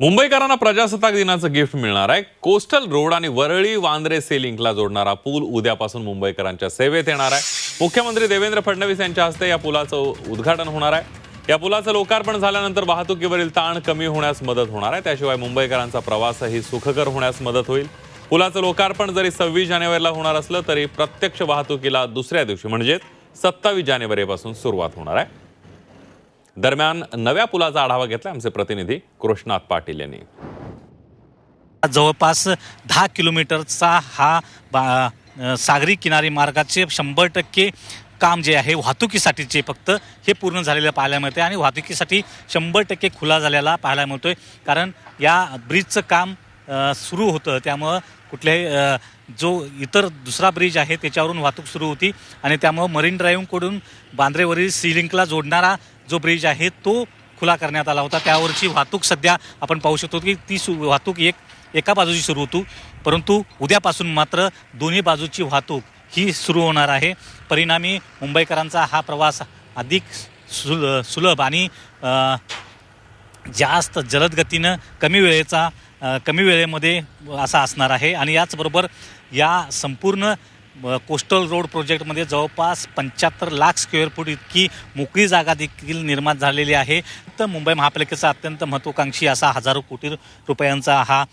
मुंबईकरांना प्रजासत्ताक दिनाचं गिफ्ट मिळणार आहे. कोस्टल रोड आणि वरळी वांद्रे सेलिंकला जोडणारा पूल उद्यापासून मुंबईकरांच्या सेवेत येणार आहे. मुख्यमंत्री देवेंद्र फडणवीस यांच्या हस्ते या पुलाचं उद्घाटन होणार आहे. या पुलाचं लोकार्पण झाल्यानंतर वाहतुकीवरील ताण कमी होण्यास मदत होणार आहे. त्याशिवाय मुंबईकरांचा प्रवासही सुखकर होण्यास मदत होईल. पुलाचं लोकार्पण जरी सव्वीस जानेवारीला होणार असलं तरी प्रत्यक्ष वाहतुकीला दुसऱ्या दिवशी म्हणजेच सत्तावीस जानेवारीपासून सुरुवात होणार आहे. दरम्यान नव्या पुलाचा आढावा घेतला आमचे प्रतिनिधी कृष्णाथ पाटील यांनी. जवळपास दहा किलोमीटरचा हा बा- सागरी किनारी मार्गाचे शंभर टक्के काम जे आहे वाहतुकीसाठीचे फक्त हे पूर्ण झालेलं पाहायला मिळते आणि वाहतुकीसाठी शंभर टक्के खुला झालेला पाहायला मिळतोय. कारण या ब्रिजचं काम सुरू होतं. त्यामुळं कुठल्याही जो इतर दुसरा ब्रिज आहे त्याच्यावरून वाहतूक सुरू होती आणि त्यामुळं मरीन ड्राईव्हकडून बांद्रेवरील सीलिंकला जोडणारा जो ब्रिज आहे तो खुला करण्यात आला होता. त्यावरची वाहतूक सध्या आपण पाहू शकतो की ती सु वाहतूक एक एका बाजूची सुरू होतो. परंतु उद्यापासून मात्र दोन्ही बाजूची वाहतूक ही सुरू होणार आहे. परिणामी मुंबईकरांचा हा प्रवास अधिक सुल सुलभ आणि जास्त जलद गतीनं कमी वेळेचा कमी वेळेमध्ये असा असणार आहे. आणि याचबरोबर या संपूर्ण कोस्टल रोड प्रोजेक्टमध्ये जवळपास पंच्याहत्तर लाख स्क्वेअर फूट इतकी मोकळी जागा देखील निर्माण झालेली आहे. तर मुंबई महापालिकेचा अत्यंत महत्त्वाकांक्षी असा हजारो कोटी रुपयांचा हा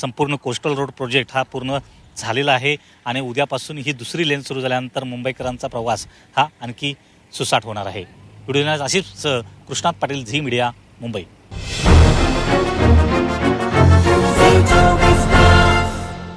संपूर्ण कोस्टल रोड प्रोजेक्ट हा पूर्ण झालेला आहे. आणि उद्यापासून ही दुसरी लेन सुरू झाल्यानंतर मुंबईकरांचा प्रवास हा आणखी सुसाट होणार आहे. व्हिडिओ अशीच कृष्णात पाटील झी मीडिया. मुंबई